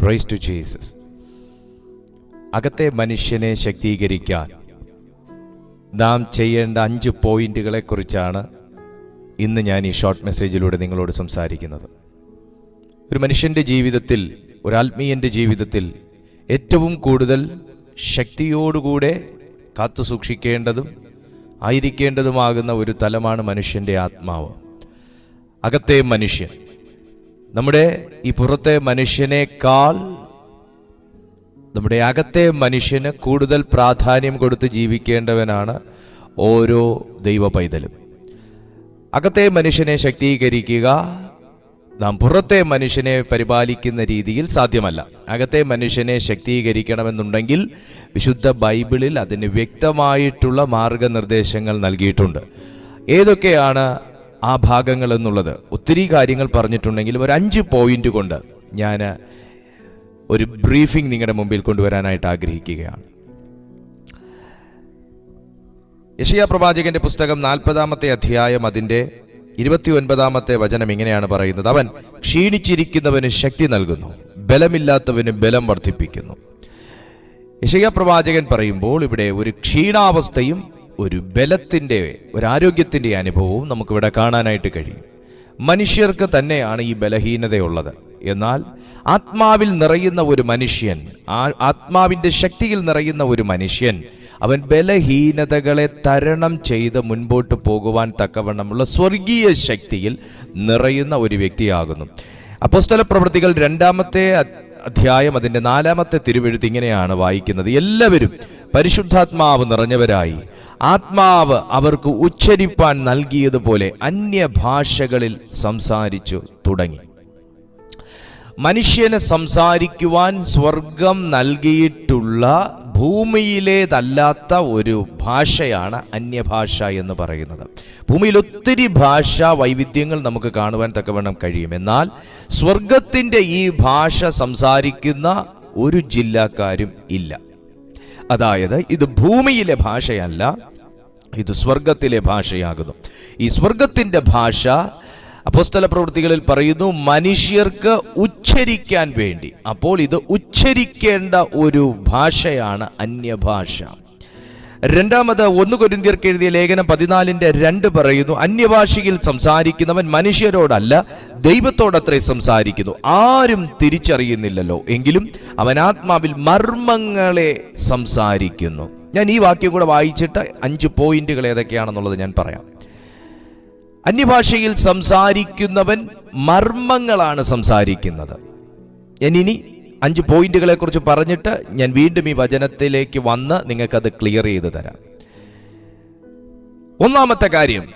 Price to Jesus അകത്തെ മനുഷ്യനെ ശക്തീകരിക്കാൻ നാം ചെയ്യേണ്ട അഞ്ച് പോയിന്റുകളെ കുറിച്ചാണ് ഇന്ന് ഞാൻ ഈ ഷോർട്ട് മെസ്സേജിലൂടെ നിങ്ങളോട് സംസാരിക്കുന്നത്. ഒരു മനുഷ്യന്റെ ജീവിതത്തിൽ ഒരു ആത്മീയന്റെ ജീവിതത്തിൽ ഏറ്റവും കൂടുതൽ ശക്തിയോടുകൂടെ കാത്തു സൂക്ഷിക്കേണ്ടതും ആയിരിക്കേണ്ടതുമാകുന്ന ഒരു തലമാണ് മനുഷ്യന്റെ ആത്മാവ്. അകത്തെ മനുഷ്യൻ. നമ്മുടെ ഈ പുറത്തെ മനുഷ്യനേക്കാൾ നമ്മുടെ അകത്തെ മനുഷ്യന് കൂടുതൽ പ്രാധാന്യം കൊടുത്ത് ജീവിക്കേണ്ടവനാണ് ഓരോ ദൈവ പൈതലും അകത്തെ മനുഷ്യനെ ശക്തീകരിക്കുക നാം പുറത്തെ മനുഷ്യനെ പരിപാലിക്കുന്ന രീതിയിൽ സാധ്യമല്ല. അകത്തെ മനുഷ്യനെ ശക്തീകരിക്കണമെന്നുണ്ടെങ്കിൽ വിശുദ്ധ ബൈബിളിൽ അതിന് വ്യക്തമായിട്ടുള്ള മാർഗനിർദ്ദേശങ്ങൾ നൽകിയിട്ടുണ്ട്. ഏതൊക്കെയാണ് ആ ഭാഗങ്ങൾ എന്നുള്ളത് ഒത്തിരി കാര്യങ്ങൾ പറഞ്ഞിട്ടുണ്ടെങ്കിലും ഒരു അഞ്ച് പോയിന്റ് കൊണ്ട് ഞാൻ ഒരു ബ്രീഫിംഗ് നിങ്ങളുടെ മുമ്പിൽ കൊണ്ടുവരാനായിട്ട് ആഗ്രഹിക്കുകയാണ്. യശയ പ്രവാചകന്റെ പുസ്തകം നാൽപ്പതാമത്തെ അധ്യായം അതിന്റെ ഇരുപത്തി ഒൻപതാമത്തെ വചനം ഇങ്ങനെയാണ് പറയുന്നത്. അവൻ ക്ഷീണിച്ചിരിക്കുന്നവന് ശക്തി നൽകുന്നു ബലമില്ലാത്തവന് ബലം വർദ്ധിപ്പിക്കുന്നു. യശയ പ്രവാചകൻ പറയുമ്പോൾ ഇവിടെ ഒരു ക്ഷീണാവസ്ഥയും ഒരു ബലത്തിന്റെ ഒരു ആരോഗ്യത്തിന്റെ അനുഭവവും നമുക്കിവിടെ കാണാനായിട്ട് കഴിയും. മനുഷ്യർക്ക് തന്നെയാണ് ഈ ബലഹീനതയുള്ളത്. എന്നാൽ ആത്മാവിൽ നിറയുന്ന ഒരു മനുഷ്യൻ ആ ആത്മാവിന്റെ ശക്തിയിൽ നിറയുന്ന ഒരു മനുഷ്യൻ അവൻ ബലഹീനതകളെ തരണം ചെയ്ത് മുൻപോട്ട് പോകുവാൻ തക്കവണ്ണമുള്ള സ്വർഗീയ ശക്തിയിൽ നിറയുന്ന ഒരു വ്യക്തിയാകുന്നു. അപ്പോസ്തല പ്രവൃത്തികൾ രണ്ടാമത്തെ അധ്യായം അതിന്റെ നാലാമത്തെ തിരുവെഴുത്ത് ഇങ്ങനെയാണ് വായിക്കുന്നത്. എല്ലാവരും പരിശുദ്ധാത്മാവ് നിറഞ്ഞവരായി. ആത്മാവ് അവർക്ക് ഉച്ചരിപ്പാൻ നൽകിയതുപോലെ അന്യഭാഷകളിൽ സംസാരിച്ചു തുടങ്ങി. മനുഷ്യന് സംസാരിക്കുവാൻ സ്വർഗം നൽകിയിട്ടുള്ള ഭൂമിയിലേതല്ലാത്ത ഒരു ഭാഷയാണ് അന്യഭാഷ എന്ന് പറയുന്നത്. ഭൂമിയിൽ ഒത്തിരി ഭാഷാ വൈവിധ്യങ്ങൾ നമുക്ക് കാണുവാൻ തക്കവണ്ണം കഴിയും. എന്നാൽ സ്വർഗത്തിന്റെ ഈ ഭാഷ സംസാരിക്കുന്ന ഒരു ജില്ലക്കാരും ഇല്ല. അതായത് ഇത് ഭൂമിയിലെ ഭാഷയല്ല ഇത് സ്വർഗത്തിലെ ഭാഷയാകുന്നു. ഈ സ്വർഗത്തിന്റെ ഭാഷ അപ്പോസ്തല പ്രവൃത്തികളിൽ പറയുന്നു മനുഷ്യർക്ക് ഉച്ചരിക്കാൻ വേണ്ടി. അപ്പോൾ ഇത് ഉച്ചരിക്കേണ്ട ഒരു ഭാഷയാണ് അന്യഭാഷ. രണ്ടാമത് ഒന്ന് കൊരിന്തിയർക്ക് എഴുതിയ ലേഖനം പതിനാലിന്റെ രണ്ട് പറയുന്നു അന്യഭാഷയിൽ സംസാരിക്കുന്നവൻ മനുഷ്യരോടല്ല ദൈവത്തോടത്രേ സംസാരിക്കുന്നു. ആരും തിരിച്ചറിയുന്നില്ലല്ലോ. എങ്കിലും അവൻ ആത്മാവിൽ മർമ്മങ്ങളെ സംസാരിക്കുന്നു. ഞാൻ ഈ വാക്യം കൂടെ വായിച്ചിട്ട് അഞ്ച് പോയിന്റുകൾ ഏതൊക്കെയാണെന്നുള്ളത് ഞാൻ പറയാം. അന്യഭാഷയിൽ സംസാരിക്കുന്നവൻ മർമ്മങ്ങളാണ് സംസാരിക്കുന്നത്. ഞാൻ ഇനി അഞ്ച് പോയിന്റുകളെ കുറിച്ച് പറഞ്ഞിട്ട് ഞാൻ വീണ്ടും ഈ വചനത്തിലേക്ക് വന്ന് നിങ്ങൾക്കത് ക്ലിയർ ചെയ്ത് തരാം. ഒന്നാമത്തെ കാര്യം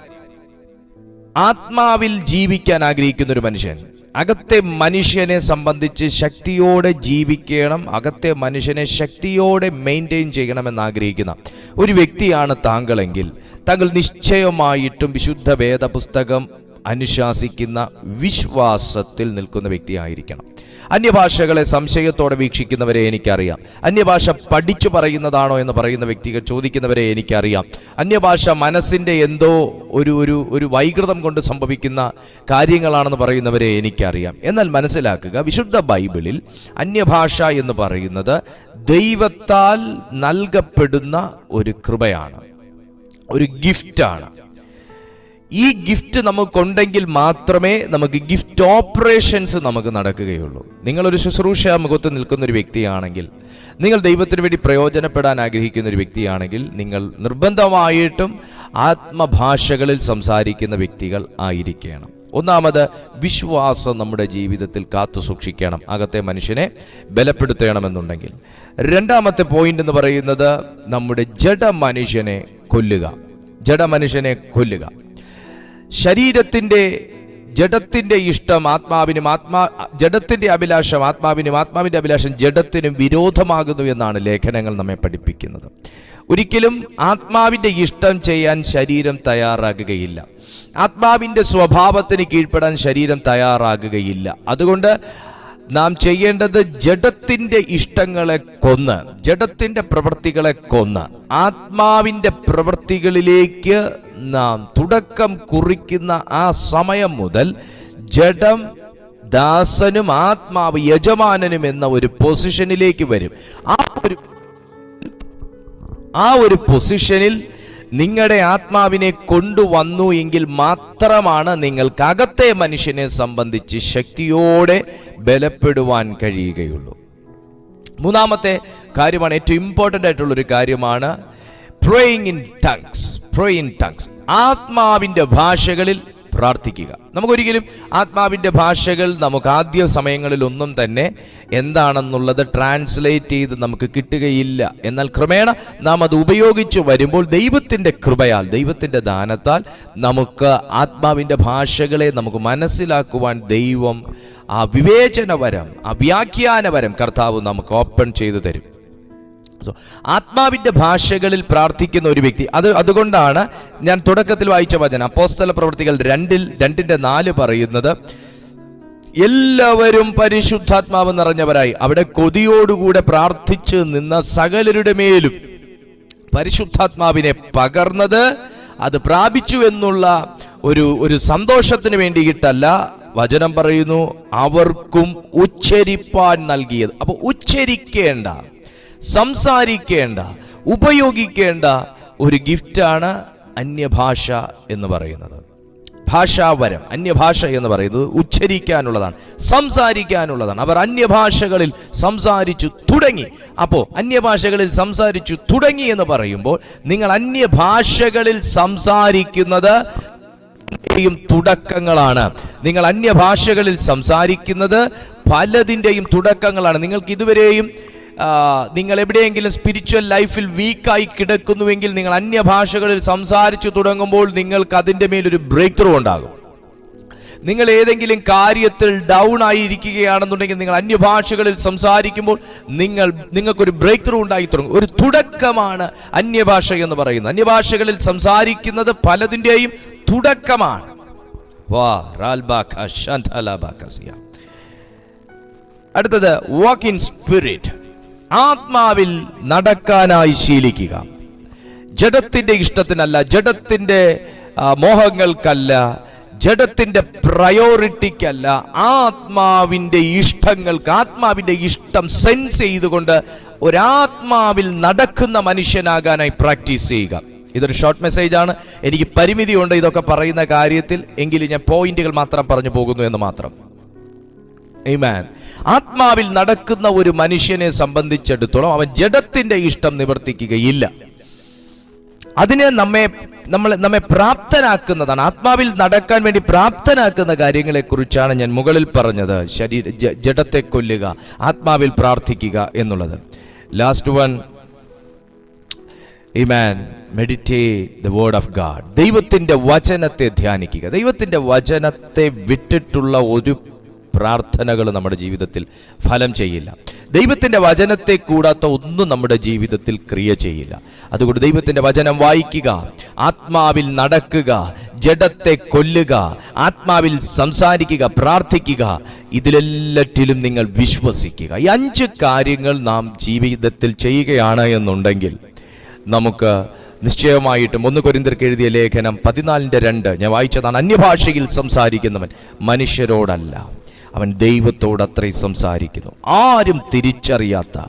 ആത്മാവിൽ ജീവിക്കാൻ ആഗ്രഹിക്കുന്ന ഒരു മനുഷ്യൻ അകത്തെ മനുഷ്യനെ സംബന്ധിച്ച് ശക്തിയോടെ ജീവിക്കണം അകത്തെ മനുഷ്യനെ ശക്തിയോടെ മെയിന്റെയിൻ ചെയ്യണമെന്ന് ആഗ്രഹിക്കുന്ന ഒരു വ്യക്തിയാണ് താങ്കളെങ്കിൽ താങ്കൾ നിശ്ചയമായിട്ടും വിശുദ്ധ വേദപുസ്തകം അനുശാസിക്കുന്ന വിശ്വാസത്തിൽ നിൽക്കുന്ന വ്യക്തിയായിരിക്കണം. അന്യഭാഷകളെ സംശയത്തോടെ വീക്ഷിക്കുന്നവരെ എനിക്കറിയാം. അന്യഭാഷ പഠിച്ചു പറയുന്നതാണോ എന്ന് പറയുന്ന വ്യക്തികൾ ചോദിക്കുന്നവരെ എനിക്കറിയാം. അന്യഭാഷ മനസ്സിന്റെ എന്തോ ഒരു ഒരു ഒരു വൈകൃതം കൊണ്ട് സംഭവിക്കുന്ന കാര്യങ്ങളാണെന്ന് പറയുന്നവരെ എനിക്കറിയാം. എന്നാൽ മനസ്സിലാക്കുക വിശുദ്ധ ബൈബിളിൽ അന്യഭാഷ എന്ന് പറയുന്നത് ദൈവത്താൽ നൽകപ്പെടുന്ന ഒരു കൃപയാണ്. ഒരു ഗിഫ്റ്റാണ്. ഈ ഗിഫ്റ്റ് നമുക്കുണ്ടെങ്കിൽ മാത്രമേ നമുക്ക് ഗിഫ്റ്റ് ഓപ്പറേഷൻസ് നമുക്ക് നടക്കുകയുള്ളൂ. നിങ്ങളൊരു ശുശ്രൂഷ മുഖത്ത് നിൽക്കുന്ന ഒരു വ്യക്തിയാണെങ്കിൽ നിങ്ങൾ ദൈവത്തിന് വേണ്ടി പ്രയോജനപ്പെടാൻ ആഗ്രഹിക്കുന്ന ഒരു വ്യക്തിയാണെങ്കിൽ നിങ്ങൾ നിർബന്ധമായിട്ടും ആത്മഭാഷകളിൽ സംസാരിക്കുന്ന വ്യക്തികൾ ആയിരിക്കണം. ഒന്നാമത് വിശ്വാസം നമ്മുടെ ജീവിതത്തിൽ കാത്തു സൂക്ഷിക്കണം. അകത്തെ മനുഷ്യനെ ബലപ്പെടുത്തണമെന്നുണ്ടെങ്കിൽ. രണ്ടാമത്തെ പോയിന്റ് എന്ന് പറയുന്നത് നമ്മുടെ ജഡ മനുഷ്യനെ കൊല്ലുക. ജഡ മനുഷ്യനെ കൊല്ലുക. ശരീരത്തിന്റെ ജഡത്തിന്റെ ഇഷ്ടം ആത്മാവിനും ആത്മാ ജഡത്തിന്റെ അഭിലാഷം ആത്മാവിനും ആത്മാവിന്റെ അഭിലാഷം ജഡത്തിനും വിരോധമാകുന്നു എന്നാണ് ലേഖനങ്ങൾ നമ്മെ പഠിപ്പിക്കുന്നത്. ഒരിക്കലും ആത്മാവിന്റെ ഇഷ്ടം ചെയ്യാൻ ശരീരം തയ്യാറാകുകയില്ല. ആത്മാവിന്റെ സ്വഭാവത്തിന് കീഴ്പ്പെടാൻ ശരീരം തയ്യാറാകുകയില്ല. അതുകൊണ്ട് നാം ചെയ്യേണ്ടത് ജഡത്തിന്റെ ഇഷ്ടങ്ങളെ കൊന്ന് ജഡത്തിന്റെ പ്രവൃത്തികളെ കൊന്ന് ആത്മാവിന്റെ പ്രവൃത്തികളിലേക്ക് നാം തുടക്കം കുറിക്കുന്ന ആ സമയം മുതൽ ജഡം ദാസനും ആത്മാവ് യജമാനനും എന്ന ഒരു പൊസിഷനിലേക്ക് വരും. ആ ഒരു ആ ഒരു പൊസിഷനിൽ നിങ്ങളുടെ ആത്മാവിനെ കൊണ്ടുവന്നു എങ്കിൽ മാത്രമാണ് നിങ്ങൾക്ക് അകത്തെ മനുഷ്യനെ സംബന്ധിച്ച് ശക്തിയോടെ ബലപ്പെടുവാൻ കഴിയുകയുള്ളൂ. മൂന്നാമത്തെ കാര്യമാണ് ഏറ്റവും ഇമ്പോർട്ടന്റ് ആയിട്ടുള്ള ഒരു കാര്യമാണ് praying in tongues praying tongues ആത്മാവിന്റെ ഭാഷകളിൽ പ്രാർത്ഥിക്കുക. നമുക്കൊരിക്കലും ആത്മാവിന്റെ ഭാഷകൾ നമുക്ക് ആദ്യ സമയങ്ങളിൽ ഒന്നും തന്നെ എന്താണെന്നുള്ളത് ട്രാൻസ്ലേറ്റ് ചെയ്ത് നമുക്ക് കിട്ടുകയില്ല. എന്നാൽ ക്രമേണ നാം അത് ഉപയോഗിച്ചു വരുമ്പോൾ ദൈവത്തിന്റെ കൃപയാൽ ദൈവത്തിന്റെ ദാനത്താൽ നമുക്ക് ആത്മാവിന്റെ ഭാഷകളെ നമുക്ക് മനസ്സിലാക്കുവാൻ ദൈവം ആ വിവേചനവരം ആ വ്യാഖ്യാനവരം കർത്താവ് നമുക്ക് ഓപ്പൺ ചെയ്തു തരും. സോ ആത്മാവിന്റെ ഭാഷകളിൽ പ്രാർത്ഥിക്കുന്ന ഒരു വ്യക്തി. അത് അതുകൊണ്ടാണ് ഞാൻ തുടക്കത്തിൽ വായിച്ച വചനം. അപ്പോസ്തല പ്രവൃത്തികൾ രണ്ടിൽ രണ്ടിന്റെ നാല് പറയുന്നത് എല്ലാവരും പരിശുദ്ധാത്മാവ് നിറഞ്ഞവരായി. അവിടെ കൊതിയോടുകൂടെ പ്രാർത്ഥിച്ച് നിന്ന സകലരുടെ മേലും പരിശുദ്ധാത്മാവിനെ പകർന്നത് അത് പ്രാപിച്ചു എന്നുള്ള ഒരു ഒരു സന്തോഷത്തിന് വേണ്ടിയിട്ടല്ല വചനം പറയുന്നു അവർക്കും ഉച്ചരിപ്പാൻ നൽകിയത്. അപ്പോൾ ഉച്ചരിക്കേണ്ട സംസാരിക്കേണ്ട ഉപയോഗിക്കേണ്ട ഒരു ഗിഫ്റ്റാണ് അന്യഭാഷ എന്ന് പറയുന്നത്. ഭാഷാവരം അന്യഭാഷ എന്ന് പറയുന്നത് ഉച്ചരിക്കാനുള്ളതാണ് സംസാരിക്കാനുള്ളതാണ്. അവർ അന്യഭാഷകളിൽ സംസാരിച്ചു തുടങ്ങി. അപ്പോൾ അന്യഭാഷകളിൽ സംസാരിച്ചു തുടങ്ങി എന്ന് പറയുമ്പോൾ നിങ്ങൾ അന്യഭാഷകളിൽ സംസാരിക്കുന്നത് യും തുടക്കങ്ങളാണ്. നിങ്ങൾ അന്യഭാഷകളിൽ സംസാരിക്കുന്നത് പലതിന്റെയും തുടക്കങ്ങളാണ്. നിങ്ങൾക്ക് ഇതുവരെയും നിങ്ങൾ എവിടെയെങ്കിലും സ്പിരിച്വൽ ലൈഫിൽ വീക്കായി കിടക്കുന്നുവെങ്കിൽ നിങ്ങൾ അന്യഭാഷകളിൽ സംസാരിച്ചു തുടങ്ങുമ്പോൾ നിങ്ങൾക്ക് അതിന്റെ മേലൊരു ബ്രേക്ക് ത്രൂ ഉണ്ടാകും. നിങ്ങൾ ഏതെങ്കിലും കാര്യത്തിൽ ഡൗൺ ആയിരിക്കുകയാണെന്നുണ്ടെങ്കിൽ നിങ്ങൾ അന്യഭാഷകളിൽ സംസാരിക്കുമ്പോൾ നിങ്ങൾ നിങ്ങൾക്കൊരു ബ്രേക്ക് ത്രൂ ഉണ്ടായി തുടങ്ങും. ഒരു തുടക്കമാണ് അന്യഭാഷ എന്ന് പറയുന്നത്. അന്യഭാഷകളിൽ സംസാരിക്കുന്നത് പലതിന്റെയും തുടക്കമാണ്. വാ. അടുത്തത് വാക്ക് ഇൻ സ്പിരിറ്റ് ആത്മാവിൽ നടക്കാനായി ശീലിക്കുക. ജഡത്തിന്റെ ഇഷ്ടത്തിനല്ല ജഡത്തിന്റെ മോഹങ്ങൾക്കല്ല ജഡത്തിന്റെ പ്രയോറിറ്റിക്കല്ല ആത്മാവിന്റെ ഇഷ്ടങ്ങൾക്ക് ആത്മാവിന്റെ ഇഷ്ടം സെൻസ് ചെയ്തുകൊണ്ട് ഒരാത്മാവിൽ നടക്കുന്ന മനുഷ്യനാകാനായി പ്രാക്ടീസ് ചെയ്യുക. ഇതൊരു ഷോർട്ട് മെസ്സേജ് ആണ് എനിക്ക് പരിമിതിയുണ്ട് ഇതൊക്കെ പറയുന്ന കാര്യത്തിൽ. എങ്കിലും ഞാൻ പോയിന്റുകൾ മാത്രം പറഞ്ഞു പോകുന്നു എന്ന് മാത്രം. Amen. ആത്മാവിൽ നടക്കുന്ന ഒരു മനുഷ്യനെ സംബന്ധിച്ചിടത്തോളം അവൻ ജഡത്തിന്റെ ഇഷ്ടം നിവർത്തിക്കുകയില്ല. അതിനെ നമ്മെ നമ്മൾ നമ്മെ പ്രാപ്തനാക്കുന്നതാണ്. ആത്മാവിൽ നടക്കാൻ വേണ്ടി പ്രാപ്തനാക്കുന്ന കാര്യങ്ങളെക്കുറിച്ചാണ് ഞാൻ മുകളിൽ പറഞ്ഞത്. ശരീര ജഡത്തെ കൊല്ലുക ആത്മാവിൽ പ്രാർത്ഥിക്കുക എന്നുള്ളത്. Last one Iman meditate the word of God ദൈവത്തിന്റെ വചനത്തെ ധ്യാനിക്കുക. ദൈവത്തിന്റെ വചനത്തെ വിട്ടിട്ടുള്ള ഒരു പ്രാർത്ഥനകൾ നമ്മുടെ ജീവിതത്തിൽ ഫലം ചെയ്യില്ല. ദൈവത്തിന്റെ വചനത്തെ കൂടാത്ത ഒന്നും നമ്മുടെ ജീവിതത്തിൽ ക്രിയ ചെയ്യില്ല. അതുകൊണ്ട് ദൈവത്തിന്റെ വചനം വായിക്കുക ആത്മാവിൽ നടക്കുക ജഡത്തെ കൊല്ലുക ആത്മാവിൽ സംസാരിക്കുക പ്രാർത്ഥിക്കുക ഇതിലെല്ലാറ്റിലും നിങ്ങൾ വിശ്വസിക്കുക. ഈ അഞ്ച് കാര്യങ്ങൾ നാം ജീവിതത്തിൽ ചെയ്യുകയാണ് എന്നുണ്ടെങ്കിൽ നമുക്ക് നിശ്ചയമായിട്ടും ഒന്ന് കൊരിന്തർക്ക് എഴുതിയ ലേഖനം പതിനാലിന്റെ രണ്ട് ഞാൻ വായിച്ചതാണ് അന്യഭാഷയിൽ സംസാരിക്കുന്നവൻ മനുഷ്യരോടല്ല. അവൻ ദൈവത്തോട് അത്രയും സംസാരിക്കുന്നു. ആരും തിരിച്ചറിയാത്ത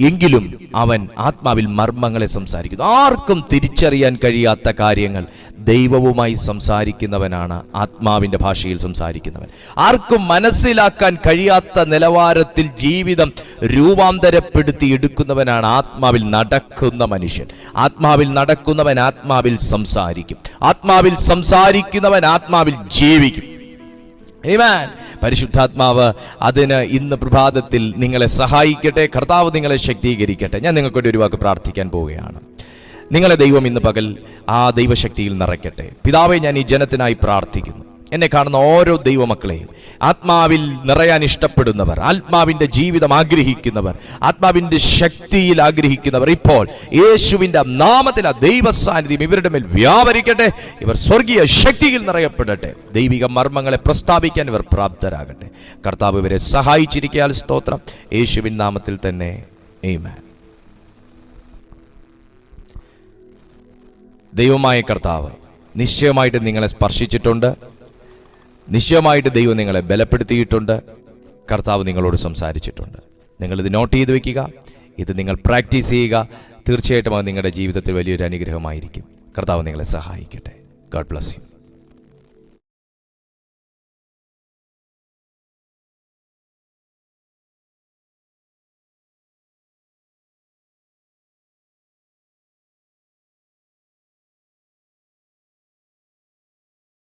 എങ്കിലും അവൻ ആത്മാവിൽ മർമ്മങ്ങളെ സംസാരിക്കുന്നു. ആർക്കും തിരിച്ചറിയാൻ കഴിയാത്ത കാര്യങ്ങൾ ദൈവവുമായി സംസാരിക്കുന്നവനാണ് ആത്മാവിന്റെ ഭാഷയിൽ സംസാരിക്കുന്നവൻ. ആർക്കും മനസ്സിലാക്കാൻ കഴിയാത്ത നിലവാരത്തിൽ ജീവിതം രൂപാന്തരപ്പെടുത്തി എടുക്കുന്നവനാണ് ആത്മാവിൽ നടക്കുന്ന മനുഷ്യൻ. ആത്മാവിൽ നടക്കുന്നവൻ ആത്മാവിൽ സംസാരിക്കും. ആത്മാവിൽ സംസാരിക്കുന്നവൻ ആത്മാവിൽ ജീവിക്കും. പരിശുദ്ധാത്മാവ് അതിന് ഇന്ന് പ്രഭാതത്തിൽ നിങ്ങളെ സഹായിക്കട്ടെ. കർത്താവ് നിങ്ങളെ ശക്തീകരിക്കട്ടെ. ഞാൻ നിങ്ങൾക്ക് ഒരു വാക്ക് പ്രാർത്ഥിക്കാൻ പോവുകയാണ്. നിങ്ങളെ ദൈവം ഇന്ന് പകൽ ആ ദൈവശക്തിയിൽ നിറയ്ക്കട്ടെ. പിതാവെ ഞാൻ ഈ ജനത്തിനായി പ്രാർത്ഥിക്കുന്നു. എന്നെ കാണുന്ന ഓരോ ദൈവമക്കളെയും ആത്മാവിൽ നിറയാൻ ഇഷ്ടപ്പെടുന്നവർ ആത്മാവിന്റെ ജീവിതം ആഗ്രഹിക്കുന്നവർ ആത്മാവിന്റെ ശക്തിയിൽ ആഗ്രഹിക്കുന്നവർ ഇപ്പോൾ യേശുവിന്റെ നാമത്തിൽ ആ ദൈവ സാന്നിധ്യം ഇവരുടെ മേൽ വ്യാപരിക്കട്ടെ ഇവർ സ്വർഗീയ ശക്തിയിൽ നിറയപ്പെടട്ടെ ദൈവിക മർമ്മങ്ങളെ പ്രസ്താവിക്കാൻ ഇവർ പ്രാപ്തരാകട്ടെ. കർത്താവ് ഇവരെ സഹായിച്ചിരിക്കാൻ സ്തോത്രം. യേശുവിൻ നാമത്തിൽ തന്നെ. ഏമാൻ ദൈവമായ കർത്താവ് നിശ്ചയമായിട്ട് നിങ്ങളെ സ്പർശിച്ചിട്ടുണ്ട്. നിശ്ചയമായിട്ട് ദൈവം നിങ്ങളെ ബലപ്പെടുത്തിയിട്ടുണ്ട്. കർത്താവ് നിങ്ങളോട് സംസാരിച്ചിട്ടുണ്ട്. നിങ്ങളിത് നോട്ട് ചെയ്ത് വെക്കുക. ഇത് നിങ്ങൾ പ്രാക്ടീസ് ചെയ്യുക. തീർച്ചയായിട്ടും അത് നിങ്ങളുടെ ജീവിതത്തിൽ വലിയൊരു അനുഗ്രഹമായിരിക്കും. കർത്താവ് നിങ്ങളെ സഹായിക്കട്ടെ. God bless you